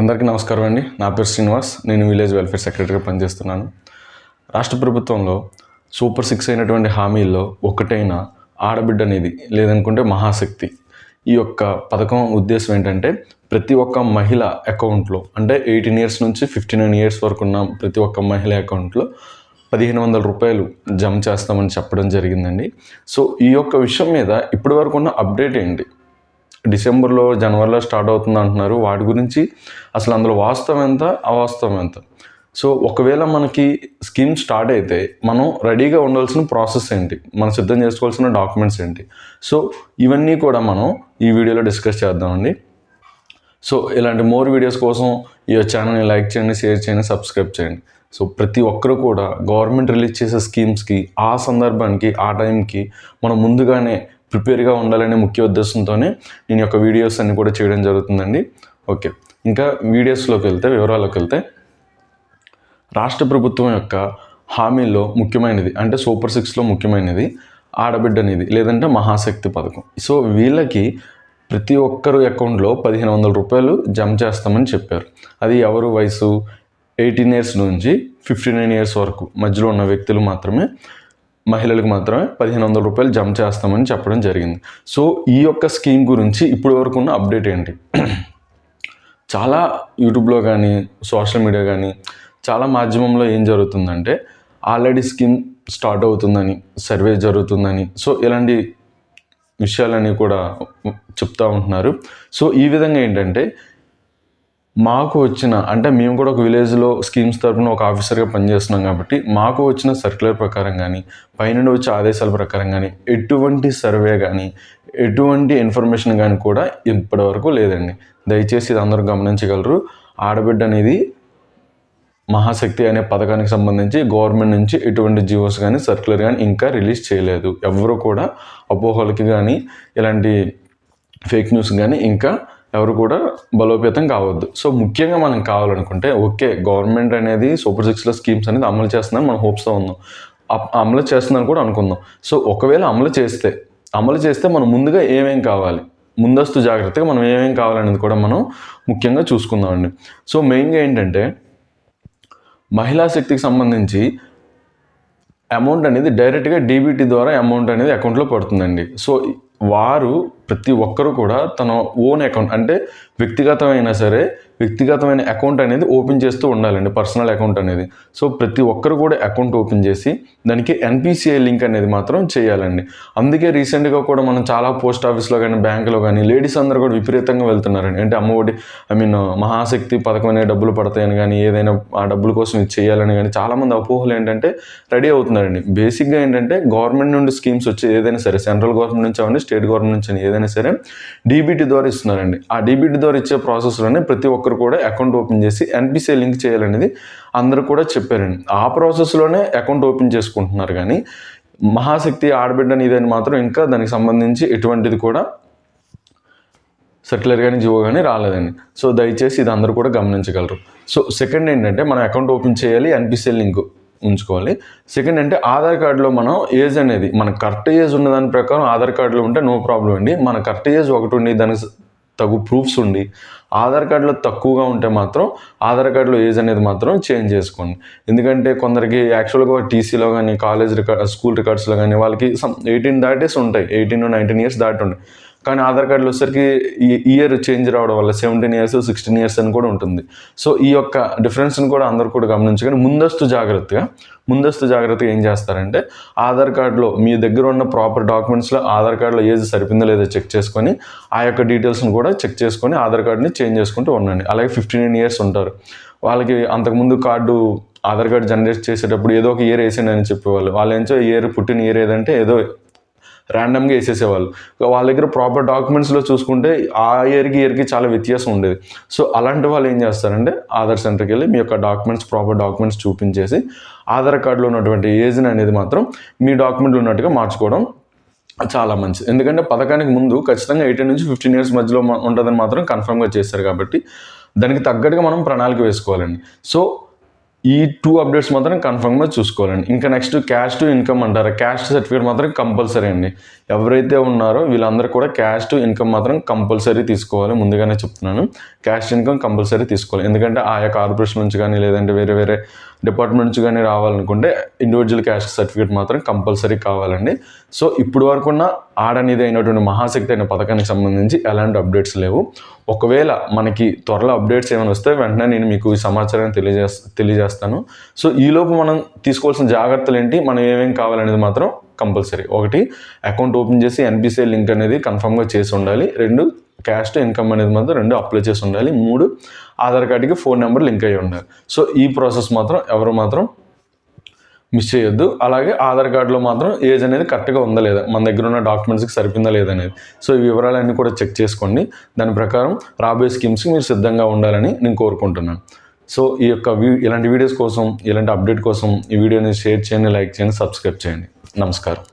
అందరికీ నమస్కారం అండి. నా పేరు శ్రీనివాస్. నేను విలేజ్ వెల్ఫేర్ సెక్రటరీగా పనిచేస్తున్నాను. రాష్ట్ర ప్రభుత్వంలో సూపర్ సిక్స్ అయినటువంటి హామీల్లో ఒకటైన ఆడబిడ్డ అనేది లేదనుకుంటే మహాశక్తి. ఈ యొక్క పథకం ఉద్దేశం ఏంటంటే ప్రతి ఒక్క మహిళ అకౌంట్లో అంటే ఎయిటీన్ ఇయర్స్ నుంచి ఫిఫ్టీ నైన్ ఇయర్స్ వరకు ఉన్న ప్రతి ఒక్క మహిళ అకౌంట్లో పదిహేను వందల రూపాయలు జమ చేస్తామని చెప్పడం జరిగిందండి. సో ఈ యొక్క విషయం మీద ఇప్పటి వరకు ఉన్న అప్డేట్ ఏంటి? డిసెంబర్లో జనవరిలో స్టార్ట్ అవుతుంది అంటున్నారు వాటి గురించి అసలు అందులో వాస్తవం ఎంత అవాస్తవం ఎంత? సో ఒకవేళ మనకి స్కీమ్ స్టార్ట్ అయితే మనం రెడీగా ఉండాల్సిన ప్రాసెస్ ఏంటి? మనం సిద్ధం చేసుకోవాల్సిన డాక్యుమెంట్స్ ఏంటి? సో ఇవన్నీ కూడా మనం ఈ వీడియోలో డిస్కస్ చేద్దామండి. సో ఇలాంటి మోర్ వీడియోస్ కోసం ఈ ఛానల్ని లైక్ చేయండి షేర్ చేయండి సబ్స్క్రైబ్ చేయండి. సో ప్రతి ఒక్కరు కూడా గవర్నమెంట్ రిలీజ్ చేసే స్కీమ్స్కి ఆ సందర్భానికి ఆ టైంకి మనం ముందుగానే ప్రిపేర్గా ఉండాలనే ముఖ్య ఉద్దేశంతోనే నేను యొక్క వీడియోస్ అన్ని కూడా చేయడం జరుగుతుందండి. ఓకే. ఇంకా వీడియోస్లోకి వెళ్తే వివరాల్లోకి వెళ్తే రాష్ట్ర ప్రభుత్వం యొక్క హామీల్లో ముఖ్యమైనది అంటే సూపర్ సిక్స్లో ముఖ్యమైనది ఆడబిడ్డ అనేది లేదంటే మహాశక్తి పథకం. సో వీళ్ళకి ప్రతి ఒక్కరు అకౌంట్లో పదిహేను వందల రూపాయలు జమ చేస్తామని చెప్పారు. అది ఎవరు వయసు? ఎయిటీన్ ఇయర్స్ నుంచి ఫిఫ్టీ నైన్ ఇయర్స్ వరకు మధ్యలో ఉన్న వ్యక్తులు మాత్రమే మహిళలకు మాత్రమే పదిహేను వందల రూపాయలు జమ చేస్తామని చెప్పడం జరిగింది. సో ఈ యొక్క స్కీమ్ గురించి ఇప్పటి వరకు ఉన్న అప్డేట్ ఏంటి? చాలా యూట్యూబ్లో కానీ సోషల్ మీడియా కానీ చాలా మాధ్యమంలో ఏం జరుగుతుందంటే ఆల్రెడీ స్కీమ్ స్టార్ట్ అవుతుందని సర్వే జరుగుతుందని సో ఇలాంటి విషయాలన్నీ కూడా చెప్తూ ఉంటున్నారు. సో ఈ విధంగా ఏంటంటే మాకు వచ్చిన అంటే మేము కూడా ఒక విలేజ్లో స్కీమ్స్ తరఫున ఒక ఆఫీసర్గా పనిచేస్తున్నాం కాబట్టి మాకు వచ్చిన సర్క్యులర్ ప్రకారం కానీ పైనుండి వచ్చే ఆదేశాల ప్రకారం కానీ ఎటువంటి సర్వే కానీ ఎటువంటి ఇన్ఫర్మేషన్ కానీ కూడా ఇప్పటివరకు లేదండి. దయచేసి ఇది అందరూ గమనించగలరు. ఆడబిడ్డ అనేది మహాశక్తి అనే పథకానికి సంబంధించి గవర్నమెంట్ నుంచి ఎటువంటి జియోస్ కానీ సర్క్యులర్ కానీ ఇంకా రిలీజ్ చేయలేదు. ఎవరు కూడా అపోహలకి కానీ ఇలాంటి ఫేక్ న్యూస్ కానీ ఇంకా ఎవరు కూడా బలోపేతం కావద్దు. సో ముఖ్యంగా మనం కావాలనుకుంటే ఓకే గవర్నమెంట్ అనేది సూపర్ సిక్స్లో స్కీమ్స్ అనేది అమలు చేస్తుందని మనం హోప్స్తో ఉందాం అప్- అమలు చేస్తుందని కూడా అనుకుందాం. సో ఒకవేళ అమలు చేస్తే అమలు చేస్తే మనం ముందుగా ఏమేం కావాలి? ముందస్తు జాగ్రత్తగా మనం ఏమేం కావాలనేది కూడా మనం ముఖ్యంగా చూసుకుందామండి. సో మెయిన్గా ఏంటంటే మహిళా శక్తికి సంబంధించి అమౌంట్ అనేది డైరెక్ట్గా డీబీటీ ద్వారా అమౌంట్ అనేది అకౌంట్లో పడుతుందండి. సో వారు ప్రతి ఒక్కరు కూడా తన ఓన్ అకౌంట్ అంటే వ్యక్తిగతమైనా సరే వ్యక్తిగతమైన అకౌంట్ అనేది ఓపెన్ చేస్తూ ఉండాలండి పర్సనల్ అకౌంట్ అనేది. సో ప్రతి ఒక్కరు కూడా అకౌంట్ ఓపెన్ చేసి దానికి ఎన్పిసిఐ లింక్ అనేది మాత్రం చేయాలండి. అందుకే రీసెంట్గా కూడా మనం చాలా పోస్ట్ ఆఫీస్లో కానీ బ్యాంకులో కానీ లేడీస్ అందరూ కూడా విపరీతంగా వెళ్తున్నారండి. అంటే అమ్మఒడి ఐ మీన్ మహాశక్తి పథకం అనే డబ్బులు పడతాయని కానీ ఏదైనా ఆ డబ్బుల కోసం ఇది చేయాలని కానీ చాలామంది అపోహలు ఏంటంటే రెడీ అవుతున్నారండి. బేసిక్గా ఏంటంటే గవర్నమెంట్ నుండి స్కీమ్స్ వచ్చి ఏదైనా సరే సెంట్రల్ గవర్నమెంట్ నుంచి అవన్నీ స్టేట్ గవర్నమెంట్ నుంచి ఏదైనా ఏదైనా సరే డీబీటీ ద్వారా ఇస్తున్నారండి. ఆ డీబీటీ ద్వారా ఇచ్చే ప్రాసెస్లోనే ప్రతి ఒక్కరు కూడా అకౌంట్ ఓపెన్ చేసి ఎన్పిసిఐ లింక్ చేయాలనేది అందరూ కూడా చెప్పారండి. ఆ ప్రాసెస్లోనే అకౌంట్ ఓపెన్ చేసుకుంటున్నారు కానీ మహాశక్తి ఆడబిడ్డని ఇదని మాత్రం ఇంకా దానికి సంబంధించి ఎటువంటిది కూడా సెటిలర్ కానీ జివో కానీ రాలేదండి. సో దయచేసి ఇది అందరూ కూడా గమనించగలరు. సో సెకండ్ ఏంటంటే మనం అకౌంట్ ఓపెన్ చేయాలి ఎన్పిసిఎల్ లింక్. ఉంచుకోవాలి. సెకండ్ అంటే ఆధార్ కార్డులో మనం ఏజ్ అనేది మన కరెక్ట్ ఏజ్ ఉన్న దాని ప్రకారం ఆధార్ కార్డులో ఉంటే నో ప్రాబ్లం అండి. మన కరెక్ట్ ఏజ్ ఒకటి ఉండి దానికి తగు ప్రూఫ్స్ ఉండి ఆధార్ కార్డులో తక్కువగా ఉంటే మాత్రం ఆధార్ కార్డులో ఏజ్ అనేది మాత్రం చేంజ్ చేసుకోండి. ఎందుకంటే కొందరికి యాక్చువల్గా టీసీలో కానీ కాలేజ్ రికార్డ్ స్కూల్ రికార్డ్స్లో కానీ వాళ్ళకి సమ్ ఎయిటీన్ దాటేసి ఉంటాయి. ఎయిటీన్ నైన్టీన్ ఇయర్స్ దాటి ఉంటాయి కానీ ఆధార్ కార్డులో వచ్చేసరికి ఈ ఇయర్ చేంజ్ రావడం వల్ల సెవెంటీన్ ఇయర్స్ సిక్స్టీన్ ఇయర్స్ అని కూడా ఉంటుంది. సో ఈ యొక్క డిఫరెన్స్ని కూడా అందరూ కూడా గమనించుకొని ముందస్తు జాగ్రత్తగా ముందస్తు జాగ్రత్తగా ఏం చేస్తారంటే ఆధార్ కార్డులో మీ దగ్గర ఉన్న ప్రాపర్ డాక్యుమెంట్స్లో ఆధార్ కార్డులో ఏది సరిపోయిందో లేదో చెక్ చేసుకొని ఆ యొక్క డీటెయిల్స్ని కూడా చెక్ చేసుకొని ఆధార్ కార్డుని చేంజ్ చేసుకుంటూ ఉండండి. అలాగే ఫిఫ్టీ నైన్ ఇయర్స్ ఉంటారు. వాళ్ళకి అంతకుముందు కార్డు ఆధార్ కార్డు జనరేట్ చేసేటప్పుడు ఏదో ఒక ఇయర్ వేసిండని చెప్పేవాళ్ళు. వాళ్ళు ఏంచో ఇయర్ పుట్టిన ఇయర్ ఏదంటే ఏదో ర్యాండమ్గా వేసేసేవాళ్ళు. వాళ్ళ దగ్గర ప్రాపర్ డాక్యుమెంట్స్లో చూసుకుంటే ఆ ఇయర్కి ఇయర్కి చాలా వ్యత్యాసం ఉండేది. సో అలాంటి వాళ్ళు ఏం చేస్తారంటే ఆధార్ సెంటర్కి వెళ్ళి మీ యొక్క డాక్యుమెంట్స్ ప్రాపర్ డాక్యుమెంట్స్ చూపించేసి ఆధార్ కార్డులో ఉన్నటువంటి ఏజ్ని అనేది మాత్రం మీ డాక్యుమెంట్లు ఉన్నట్టుగా మార్చుకోవడం చాలా మంచిది. ఎందుకంటే పథకానికి ముందు ఖచ్చితంగా ఎయిటీన్ నుంచి ఫిఫ్టీన్ ఇయర్స్ మధ్యలో ఉంటుందని మాత్రం కన్ఫర్మ్గా చేస్తారు కాబట్టి దానికి తగ్గట్టుగా మనం ప్రణాళిక వేసుకోవాలండి. సో ఈ టూ అప్డేట్స్ మాత్రం కన్ఫర్మ్గా చూసుకోవాలండి. ఇంకా నెక్స్ట్ క్యాష్ టు ఇన్కమ్ అంటారు. క్యాష్ సర్టిఫికేట్ మాత్రం కంపల్సరీ అండి. ఎవరైతే ఉన్నారో వీళ్ళందరూ కూడా క్యాష్ టు ఇన్కమ్ మాత్రం కంపల్సరీ తీసుకోవాలి. ముందుగానే చెప్తున్నాను. క్యాష్ ఇన్కమ్ కంపల్సరీ తీసుకోవాలి. ఎందుకంటే ఆయా కార్పొరేషన్ నుంచి కానీ లేదంటే వేరే వేరే డిపార్ట్మెంట్ నుంచి కానీ రావాలనుకుంటే ఇండివిజువల్ క్యాష్ సర్టిఫికేట్ మాత్రం కంపల్సరీ కావాలండి. సో ఇప్పుడు వరకు ఉన్న ఆడనిది అయినటువంటి మహాశక్తి అయిన పథకానికి సంబంధించి ఎలాంటి అప్డేట్స్ లేవు. ఒకవేళ మనకి త్వరలో అప్డేట్స్ ఏమైనా వస్తే వెంటనే నేను మీకు ఈ సమాచారాన్ని తెలియజేస్ తెలియజేస్తాను. సో ఈలోపు మనం తీసుకోవాల్సిన జాగ్రత్తలు ఏంటి? మనం ఏమేమి కావాలనేది మాత్రం కంపల్సరీ. ఒకటి అకౌంట్ ఓపెన్ చేసి ఎన్పిసిఐ లింక్ అనేది కన్ఫర్మ్గా చేసి ఉండాలి. రెండు క్యాష్ టు ఇన్కమ్ అనేది మాత్రం రెండు అప్లై చేసి ఉండాలి. మూడు ఆధార్ కార్డుకి ఫోన్ నెంబర్ లింక్ అయ్యి ఉండాలి. సో ఈ ప్రాసెస్ మాత్రం ఎవరు మాత్రం మిస్ చేయొద్దు. అలాగే ఆధార్ కార్డులో మాత్రం ఏజ్ అనేది కరెక్ట్గా ఉందా లేదా? మన దగ్గర ఉన్న డాక్యుమెంట్స్కి సరిపోయిందా లేదా అనేది. సో ఈ వివరాలన్నీ కూడా చెక్ చేసుకోండి. దాని ప్రకారం రాబోయే స్కీమ్స్కి మీరు సిద్ధంగా ఉండాలని నేను కోరుకుంటున్నాను. సో ఈ యొక్క వీ ఇలాంటి వీడియోస్ కోసం ఇలాంటి అప్డేట్ కోసం ఈ వీడియోని షేర్ చేయండి లైక్ చేయండి సబ్స్క్రైబ్ చేయండి. నమస్కారం.